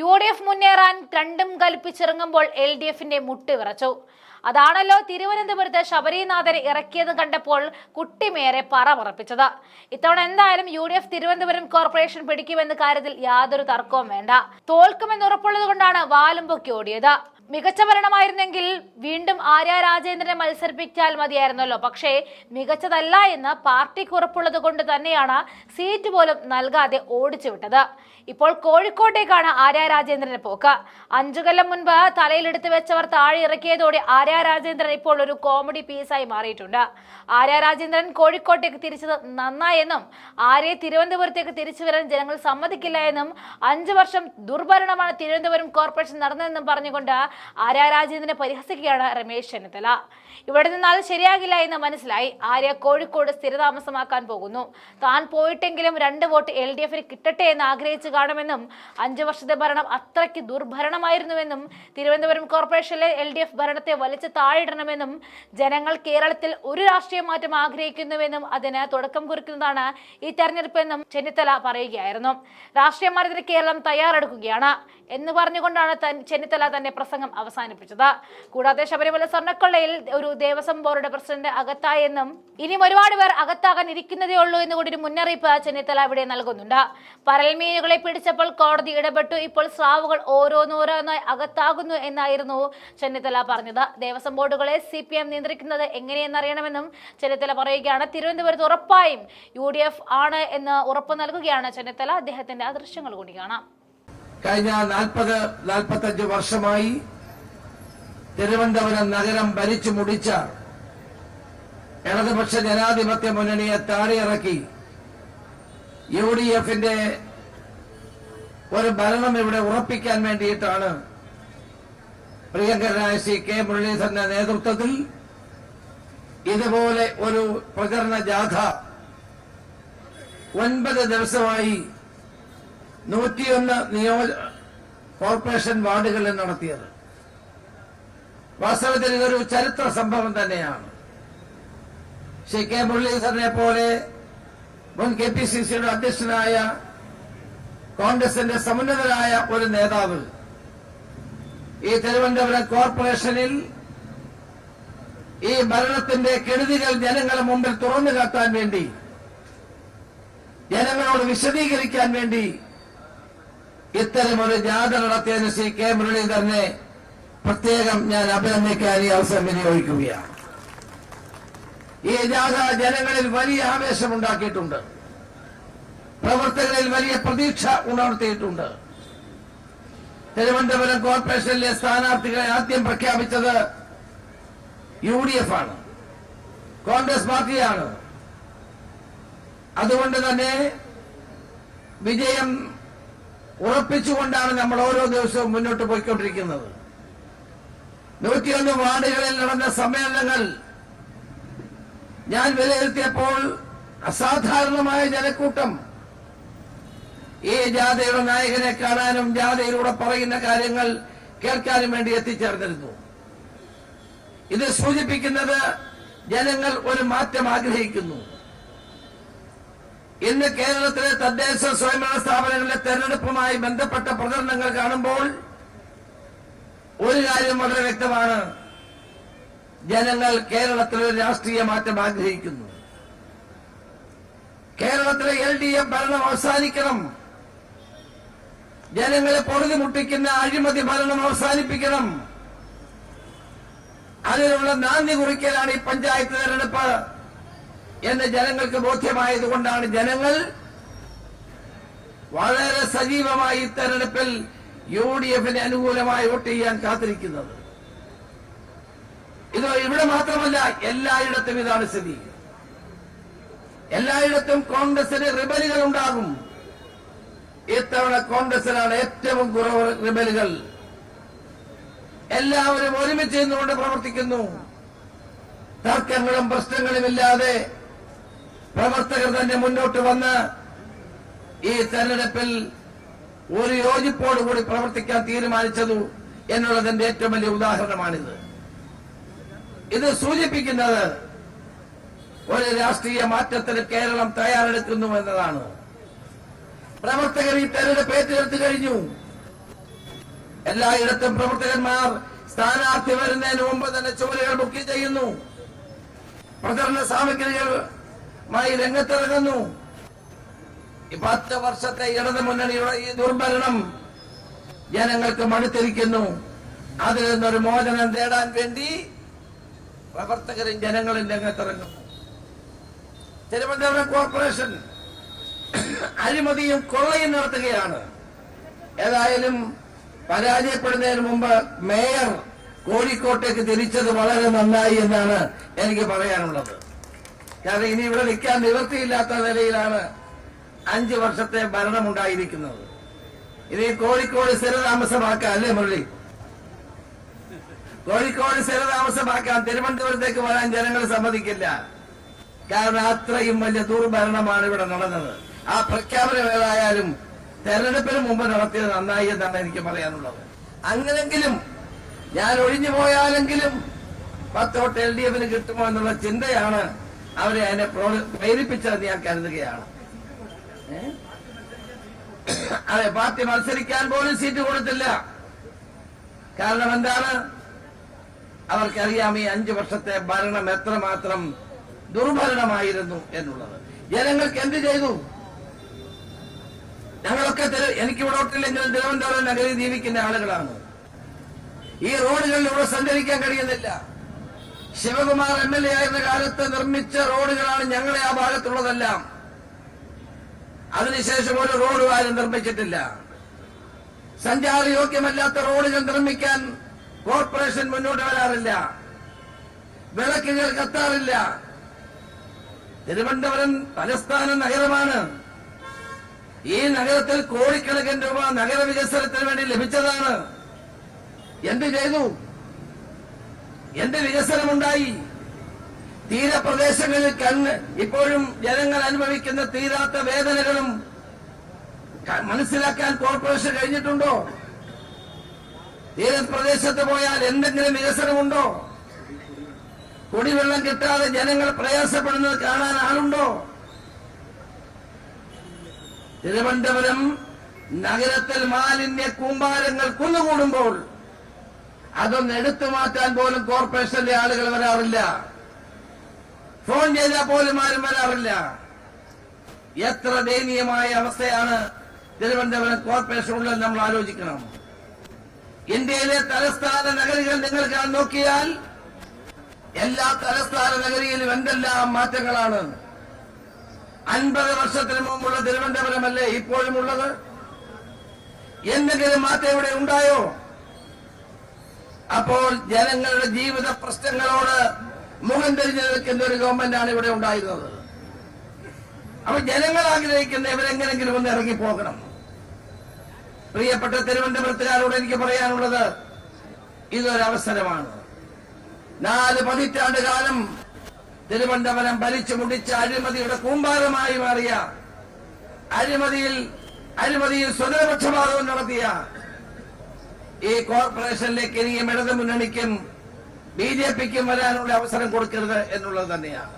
U D F മുന്നേറാൻ രണ്ടും കൽപ്പിച്ചിറങ്ങുമ്പോൾ L D എഫിന്റെ മുട്ട് വിറച്ചു. അതാണല്ലോ തിരുവനന്തപുരത്ത് ശബരിനാഥനെ ഇറക്കിയത് കണ്ടപ്പോൾ കുട്ടിമേറെ പറ പറപ്പിച്ചത് ഇത്തവണ എന്തായാലും U D F Thiruvananthapuram corporation പിടിക്കുമെന്ന കാര്യത്തിൽ യാതൊരു തർക്കവും വേണ്ട. തോൽക്കുമെന്ന് ഉറപ്പുള്ളത് കൊണ്ടാണ് വാലുമ്പൊക്കെ ഓടിയത്. മികച്ച ഭരണമായിരുന്നെങ്കിൽ വീണ്ടും ആര്യ രാജേന്ദ്രനെ മത്സരിപ്പിച്ചാൽ മതിയായിരുന്നല്ലോ. പക്ഷേ മികച്ചതല്ല എന്ന് പാർട്ടിക്ക് ഉറപ്പുള്ളത് കൊണ്ട് തന്നെയാണ് സീറ്റ് പോലും നൽകാതെ ഓടിച്ചു വിട്ടത്. ഇപ്പോൾ കോഴിക്കോട്ടേക്കാണ് ആര്യ രാജേന്ദ്രന്റെ പോക്ക്. അഞ്ചു കൊല്ലം മുൻപ് തലയിലെടുത്ത് വെച്ചവർ താഴെ ഇറക്കിയതോടെ ആര്യ രാജേന്ദ്രൻ ഇപ്പോൾ ഒരു കോമഡി പീസായി മാറിയിട്ടുണ്ട്. ആര്യ രാജേന്ദ്രൻ കോഴിക്കോട്ടേക്ക് തിരിച്ചത് നന്നായെന്നും ആര്യെ തിരുവനന്തപുരത്തേക്ക് തിരിച്ചു വരാൻ ജനങ്ങൾ സമ്മതിക്കില്ല എന്നും അഞ്ചു വർഷം ദുർഭരണമാണ് തിരുവനന്തപുരം കോർപ്പറേഷൻ നടന്നതെന്നും പറഞ്ഞുകൊണ്ട് ആര്യ രാജേന്ദ്രനെ പരിഹസിക്കുകയാണ് രമേശ് ചെന്നിത്തല. ഇവിടെ നിന്നാൽ ശരിയാകില്ല എന്ന് മനസ്സിലായി. ആര്യ കോഴിക്കോട് സ്ഥിരതാമസമാക്കാൻ പോകുന്നു. താൻ പോയിട്ടെങ്കിലും രണ്ട് വോട്ട് എൽ ഡി എഫിന് കിട്ടട്ടെ എന്ന് ആഗ്രഹിച്ചു കാണുമെന്നും അഞ്ചു വർഷത്തെ ഭരണം അത്രയ്ക്ക് ദുർഭരണമായിരുന്നുവെന്നും തിരുവനന്തപുരം കോർപ്പറേഷനിലെ എൽ ഡി എഫ് ഭരണത്തെ വലിച്ചു താഴിടണമെന്നും ജനങ്ങൾ കേരളത്തിൽ ഒരു രാഷ്ട്രീയ മാറ്റം ആഗ്രഹിക്കുന്നുവെന്നും അതിന് തുടക്കം കുറിക്കുന്നതാണ് ഈ തെരഞ്ഞെടുപ്പെന്നും ചെന്നിത്തല പറയുകയായിരുന്നു. രാഷ്ട്രീയ മാറ്റത്തിന് കേരളം തയ്യാറെടുക്കുകയാണ് എന്ന് പറഞ്ഞുകൊണ്ടാണ് ചെന്നിത്തല തന്നെ പ്രസംഗം അവസാനിപ്പിച്ചത്. കൂടാതെ ശബരിമല സ്വർണക്കൊള്ളയിൽ ഒരു ദേവസ്വം ബോർഡ് പ്രസിഡന്റ് അകത്തായെന്നും ഇനിയും ഒരുപാട് പേർ അകത്താകാൻ ഇരിക്കുന്നതേ ഉള്ളൂ എന്ന് കൂടി ഒരു മുന്നറിയിപ്പ് ചെന്നിത്തല ഇവിടെ നൽകുന്നുണ്ട്. പരൽമീനുകളെ പിടിച്ചപ്പോൾ കോടതി ഇടപെട്ടു. ഇപ്പോൾ സ്രാവുകൾ ഓരോന്നോരോന്നായി അകത്താകുന്നു എന്നായിരുന്നു ചെന്നിത്തല പറഞ്ഞത്. ദേവസ്വം ബോർഡുകളെ സി പി എം നിയന്ത്രിക്കുന്നത് എങ്ങനെയെന്നറിയണമെന്നും ചെന്നിത്തല പറയുകയാണ്. തിരുവനന്തപുരത്ത് ഉറപ്പായും യു ഡി എഫ് ആണ് എന്ന് ഉറപ്പ് നൽകുകയാണ് ചെന്നിത്തല. അദ്ദേഹത്തിന്റെ ആ ദൃശ്യങ്ങൾ കൂടി കാണാം. കഴിഞ്ഞ നാൽപ്പത് നാൽപ്പത്തഞ്ച് വർഷമായി തിരുവനന്തപുരം നഗരം ഭരിച്ചു മുടിച്ച ഇടതുപക്ഷ ജനാധിപത്യ മുന്നണിയെ താഴെയിറക്കി യു ഡി എഫിന്റെ ഒരു ഭരണം ഇവിടെ ഉറപ്പിക്കാൻ വേണ്ടിയിട്ടാണ് പ്രിയങ്കരനായ ശ്രീ കെ മുരളീധരന്റെ നേതൃത്വത്തിൽ ഇതുപോലെ ഒരു പ്രചരണ ജാഥ ഒൻപത് ദിവസമായി നൂറ്റിയൊന്ന് നിയോജ കോർപ്പറേഷൻ വാർഡുകളിൽ നടത്തിയത്. വാസ്തവത്തിൽ ഇതൊരു ചരിത്ര സംഭവം തന്നെയാണ്. ശ്രീ കെ മുരളീധരനെ പോലെ മുൻ കെ പി സി സിയുടെ അധ്യക്ഷനായ കോൺഗ്രസിന്റെ സമുന്നതരായ ഒരു നേതാവ് ഈ തിരുവനന്തപുരം കോർപ്പറേഷനിൽ ഈ ഭരണത്തിന്റെ കെടുതികൾ ജനങ്ങളുടെ മുമ്പിൽ തുറന്നു കാട്ടാൻ വേണ്ടി ജനങ്ങളോട് വിശദീകരിക്കാൻ വേണ്ടി ഇത്തരമൊരു ജാഥ നടത്തിയതിന് ശ്രീ കെ മുരളീധരനെ പ്രത്യേകം ഞാൻ അഭിനന്ദിക്കാൻ ഈ അവസരം വിനിയോഗിക്കുകയാണ്. ഈ ജാഥ ജനങ്ങളിൽ വലിയ ആവേശം ഉണ്ടാക്കിയിട്ടുണ്ട്. പ്രവർത്തകരിൽ വലിയ പ്രതീക്ഷ ഉണർത്തിയിട്ടുണ്ട്. തിരുവനന്തപുരം കോർപ്പറേഷനിലെ സ്ഥാനാർത്ഥികളെ ആദ്യം പ്രഖ്യാപിച്ചത് യു ഡി എഫ് ആണ് കോൺഗ്രസ് പാർട്ടിയാണ്. അതുകൊണ്ട് തന്നെ വിജയം ഉറപ്പിച്ചുകൊണ്ടാണ് നമ്മൾ ഓരോ ദിവസവും മുന്നോട്ട് പോയിക്കൊണ്ടിരിക്കുന്നത്. നൂറ്റിയൊന്ന് വാർഡുകളിൽ നടന്ന സമ്മേളനങ്ങൾ ഞാൻ വിലയിരുത്തിയപ്പോൾ അസാധാരണമായ ജനക്കൂട്ടം ഈ ജാഥയുടെ നായകനെ കാണാനും ജാഥയിലൂടെ പറയുന്ന കാര്യങ്ങൾ കേൾക്കാനും വേണ്ടി എത്തിച്ചേർന്നിരുന്നു. ഇത് സൂചിപ്പിക്കുന്നത് ജനങ്ങൾ ഒരു മാറ്റം ആഗ്രഹിക്കുന്നു. ഇന്ന് കേരളത്തിലെ തദ്ദേശ സ്വയംഭരണ സ്ഥാപനങ്ങളിലെ തെരഞ്ഞെടുപ്പുമായി ബന്ധപ്പെട്ട പ്രചരണങ്ങൾ കാണുമ്പോൾ ഒരു കാര്യം വളരെ വ്യക്തമാണ്. ജനങ്ങൾ കേരളത്തിൽ ഒരു രാഷ്ട്രീയ മാറ്റം ആഗ്രഹിക്കുന്നു. കേരളത്തിലെ എൽ ഡി എഫ് ഭരണം അവസാനിക്കണം. ജനങ്ങളെ പൊറുതിമുട്ടിക്കുന്ന അഴിമതി ഭരണം അവസാനിപ്പിക്കണം. അതിനുള്ള നാന്ദി കുറിക്കലാണ് ഈ പഞ്ചായത്ത് തെരഞ്ഞെടുപ്പ് എന്ന് ജനങ്ങൾക്ക് ബോധ്യമായതുകൊണ്ടാണ് ജനങ്ങൾ വളരെ സജീവമായി തെരഞ്ഞെടുപ്പിൽ യു ഡി എഫിന് അനുകൂലമായി വോട്ട് ചെയ്യാൻ കാത്തിരിക്കുന്നത്. ഇത് ഇവിടെ മാത്രമല്ല എല്ലായിടത്തും ഇതാണ് സ്ഥിതി. എല്ലായിടത്തും കോൺഗ്രസിന് റിബലുകൾ ഉണ്ടാകും. ഇത്തവണ കോൺഗ്രസിനാണ് ഏറ്റവും കുറവ് റിബലുകൾ. എല്ലാവരും ഒരുമിച്ച് നിന്നുകൊണ്ട് പ്രവർത്തിക്കുന്നു. തർക്കങ്ങളും പ്രശ്നങ്ങളും ഇല്ലാതെ പ്രവർത്തകർ തന്നെ മുന്നോട്ട് വന്ന് ഈ തെരഞ്ഞെടുപ്പിൽ ഒരു യോജിപ്പോടുകൂടി പ്രവർത്തിക്കാൻ തീരുമാനിച്ചതു എന്നുള്ളതിന്റെ ഏറ്റവും വലിയ ഉദാഹരണമാണിത്. ഇത് സൂചിപ്പിക്കുന്നത് ഒരു രാഷ്ട്രീയ മാറ്റത്തിന് കേരളം തയ്യാറെടുക്കുന്നു എന്നതാണ്. പ്രവർത്തകർ ഈ തെരഞ്ഞെടുപ്പ് ഏറ്റെടുത്തു കഴിഞ്ഞു. എല്ലായിടത്തും പ്രവർത്തകന്മാർ സ്ഥാനാർത്ഥി വരുന്നതിന് മുമ്പ് തന്നെ ചുമലുകൾ ബുക്ക് ചെയ്യുന്നു. പ്രചരണ സാമഗ്രികളുമായി രംഗത്തിറങ്ങുന്നു. പത്ത് വർഷത്തെ ഇടതു മുന്നണിയുടെ ഈ ദുർഭരണം ജനങ്ങൾക്ക് മടുത്തിരിക്കുന്നു. അതിൽ നിന്നൊരു മോചനം നേടാൻ വേണ്ടി പ്രവർത്തകരും ജനങ്ങളും രംഗത്തിറങ്ങുന്നു തിരുവനന്തപുരം കോർപ്പറേഷൻ അഴിമതിയും കൊള്ളയും നടത്തുകയാണ്. ഏതായാലും പരാജയപ്പെടുന്നതിന് മുമ്പ് മേയർ കോഴിക്കോട്ടേക്ക് തിരിച്ചത് വളരെ നന്നായി എന്നാണ് എനിക്ക് പറയാനുള്ളത്. കാരണം ഇനി ഇവിടെ നിൽക്കാൻ നിവൃത്തിയില്ലാത്ത നിലയിലാണ് അഞ്ചു വർഷത്തെ ഭരണമുണ്ടായിരിക്കുന്നത്. ഇത് കോഴിക്കോട് സ്ഥിരതാമസമാക്കാം അല്ലേ മുരളി? കോഴിക്കോട് സ്ഥിരതാമസമാക്കാൻ തിരുവനന്തപുരത്തേക്ക് വരാൻ ജനങ്ങൾ സമ്മതിക്കില്ല. കാരണം അത്രയും വലിയ ദുർഭരണമാണ് ഇവിടെ നടന്നത്. ആ പ്രഖ്യാപനം ഏതായാലും തെരഞ്ഞെടുപ്പിന് മുമ്പ് നടത്തിയത് നന്നായി എന്നാണ് എനിക്ക് പറയാനുള്ളത്. അങ്ങനെങ്കിലും ഞാൻ ഒഴിഞ്ഞു പോയാലെങ്കിലും പത്തോട്ട് എൽ ഡി എഫിന് കിട്ടുമോ എന്നുള്ള ചിന്തയാണ് അവരെ അതിനെ പ്രോ- പ്രേരിപ്പിച്ചതെന്ന് ഞാൻ കരുതുകയാണ്? അതെ പാർട്ടി മത്സരിക്കാൻ പോലും സീറ്റ് കൊടുത്തില്ല. കാരണം എന്താണ്? അവർക്കറിയാം ഈ അഞ്ചു വർഷത്തെ ഭരണം എത്രമാത്രം ദുർഭരണമായിരുന്നു എന്നുള്ളത്. ജനങ്ങൾക്ക് എന്ത് ചെയ്തു? ഞങ്ങളൊക്കെ എനിക്ക് ഇവിടെ ഒട്ടില്ലെങ്കിലും തിരുവനന്തപുരം നഗരി ജീവിക്കുന്ന ആളുകളാണ്. ഈ റോഡുകളിൽ റോഡുകളിലൂടെ സഞ്ചരിക്കാൻ കഴിയുന്നില്ല. ശിവകുമാർ എം എൽ എ ആയിരുന്ന കാലത്ത് നിർമ്മിച്ച റോഡുകളാണ് ഞങ്ങളെ ആ ഭാഗത്തുള്ളതെല്ലാം. അതിനുശേഷം ഒരു റോഡ് ആരും നിർമ്മിച്ചിട്ടില്ല സഞ്ചാരയോഗ്യമല്ലാത്ത റോഡുകൾ നിർമ്മിക്കാൻ കോർപ്പറേഷൻ മുന്നോട്ട് വരാറില്ല. വിളക്കുകൾ കത്താറില്ല. തിരുവനന്തപുരം തലസ്ഥാന നഗരമാണ്. ഈ നഗരത്തിൽ കോടിക്കണക്കിന് രൂപ നഗരവികസനത്തിന് വേണ്ടി ലഭിച്ചതാണ്. എന്ത് ചെയ്തു? എന്ത് വികസനമുണ്ടായി? തീരപ്രദേശങ്ങളിൽ കണ്ണ് ഇപ്പോഴും ജനങ്ങൾ അനുഭവിക്കുന്ന തീരാത്ത വേദനകളും മനസ്സിലാക്കാൻ കോർപ്പറേഷൻ കഴിഞ്ഞിട്ടുണ്ടോ? തീരപ്രദേശത്ത് പോയാൽ എന്തെങ്കിലും വികസനമുണ്ടോ? കുടിവെള്ളം കിട്ടാതെ ജനങ്ങൾ പ്രയാസപ്പെടുന്നത് കാണാൻ ആളുണ്ടോ? തിരുവനന്തപുരം നഗരത്തിൽ മാലിന്യ കൂമ്പാരങ്ങൾ കുന്നുകൂടുമ്പോൾ അതൊന്ന് എടുത്തു മാറ്റാൻ പോലും കോർപ്പറേഷനിലെ ആളുകൾ വരാറില്ല. ഫോൺ ചെയ്താൽ പോലും ആരും വരാറില്ല. എത്ര ദയനീയമായ അവസ്ഥയാണ് തിരുവനന്തപുരം കോർപ്പറേഷൻ ഉള്ളത് നമ്മൾ ആലോചിക്കണം. ഇന്ത്യയിലെ തലസ്ഥാന നഗരികൾ നിങ്ങൾ നോക്കിയാൽ എല്ലാ തലസ്ഥാന നഗരിയിലും എന്തെല്ലാം മാറ്റങ്ങളാണ്. അൻപത് വർഷത്തിന് മുമ്പുള്ള തിരുവനന്തപുരമല്ലേ ഇപ്പോഴും ഉള്ളത്? എന്തെങ്കിലും മാറ്റം ഇവിടെ ഉണ്ടായോ? അപ്പോൾ ജനങ്ങളുടെ ജീവിത പ്രശ്നങ്ങളോട് മുഖം തിരിഞ്ഞു നിൽക്കുന്ന ഒരു ഗവൺമെന്റാണ് ഇവിടെ ഉണ്ടായിരുന്നത്. അപ്പൊ ജനങ്ങൾ ആഗ്രഹിക്കുന്ന ഇവരെങ്ങനെങ്കിലും ഒന്ന് ഇറങ്ങി പോകണം. പ്രിയപ്പെട്ട തിരുവനന്തപുരത്തുകാരോട് എനിക്ക് പറയാനുള്ളത് ഇതൊരവസരമാണ്. നാല് പതിറ്റാണ്ട് കാലം തിരുവനന്തപുരം ഭരിച്ചു മുടിച്ച അഴിമതിയുടെ കൂമ്പാരമായി മാറിയ അഴിമതിയിൽ അഴിമതിയിൽ സ്വതന്ത്രപക്ഷപാതവും നടത്തിയ ഈ കോർപ്പറേഷനിലേക്ക് ഇനിയും ഇടതു മുന്നണിക്കും ബി ജെ പിക്കും വരാനുള്ള അവസരം കൊടുക്കരുത് എന്നുള്ളത് തന്നെയാണ്.